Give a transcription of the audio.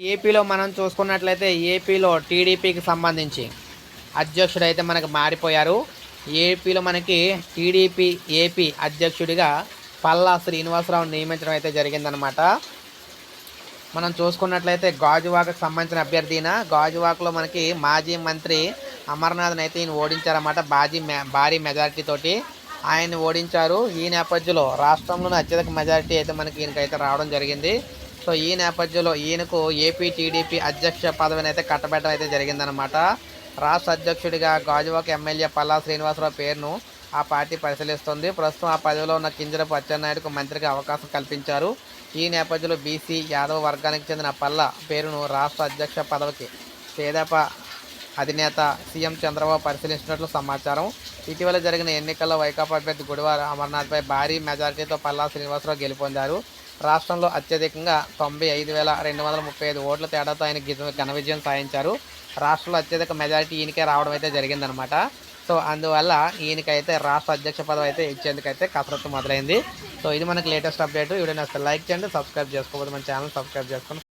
ఏపీలో మనం చూసుకున్నట్లయితే ఏపీలో టీడీపీకి సంబంధించి అధ్యక్షుడు అయితే మనకు మారిపోయారు. ఏపీలో మనకి టీడీపీ ఏపీ అధ్యక్షుడిగా పల్లా శ్రీనివాసరావు నియమించడం అయితే జరిగిందనమాట మనం చూసుకున్నట్లయితే గాజువాకకు సంబంధించిన అభ్యర్థిన గాజువాకలో మనకి మాజీ మంత్రి అమర్నాథ్ని అయితే ఈయన ఓడించారన్నమాట బాజీ మె భారీ మెజారిటీతోటి ఆయన ఓడించారు. ఈ నేపథ్యంలో రాష్ట్రంలోనే అత్యధిక మెజారిటీ అయితే మనకి ఈయనకైతే రావడం జరిగింది. సో ఈ నేపథ్యంలో ఈయనకు ఏపీ టీడీపీ అధ్యక్ష పదవిని అయితే కట్టబెట్టడం అయితే జరిగిందనమాట రాష్ట్ర అధ్యక్షుడిగా గాజువాక ఎమ్మెల్యే పల్లా శ్రీనివాసరావు పేరును ఆ పార్టీ పరిశీలిస్తుంది. ప్రస్తుతం ఆ పదవిలో ఉన్న కింజరపు అచ్చెన్నాయుడుకు మంత్రిగా అవకాశం కల్పించారు. ఈ నేపథ్యంలో బీసీ యాదవ వర్గానికి చెందిన పల్లా పేరును రాష్ట్ర అధ్యక్ష పదవికి తేదాప అధినేత సీఎం చంద్రబాబు పరిశీలించినట్లు సమాచారం. ఇటీవల జరిగిన ఎన్నికల్లో వైకాపా అభ్యర్థి గుడివార అమర్నాథ్పై భారీ మెజారిటీతో పల్లా శ్రీనివాసరావు గెలుపొందారు. రాష్ట్రంలో అత్యధికంగా తొంభై ఐదు వేల రెండు వందల ముప్పై ఐదు ఓట్ల తేడాతో ఆయన ఘన విజయం సాధించారు. రాష్ట్రంలో అత్యధిక మెజారిటీ ఈయనకే రావడం అయితే జరిగిందనమాట సో అందువల్ల ఈయనకైతే రాష్ట్ర అధ్యక్ష పదవి అయితే ఇచ్చేందుకైతే కసరత్తు మొదలైంది. సో ఇది మనకి లేటెస్ట్ అప్డేట్. వీడియో నచ్చితే లైక్ చేయండి సబ్స్క్రైబ్ చేసుకోకపోతే మన ఛానల్ సబ్స్క్రైబ్ చేసుకుని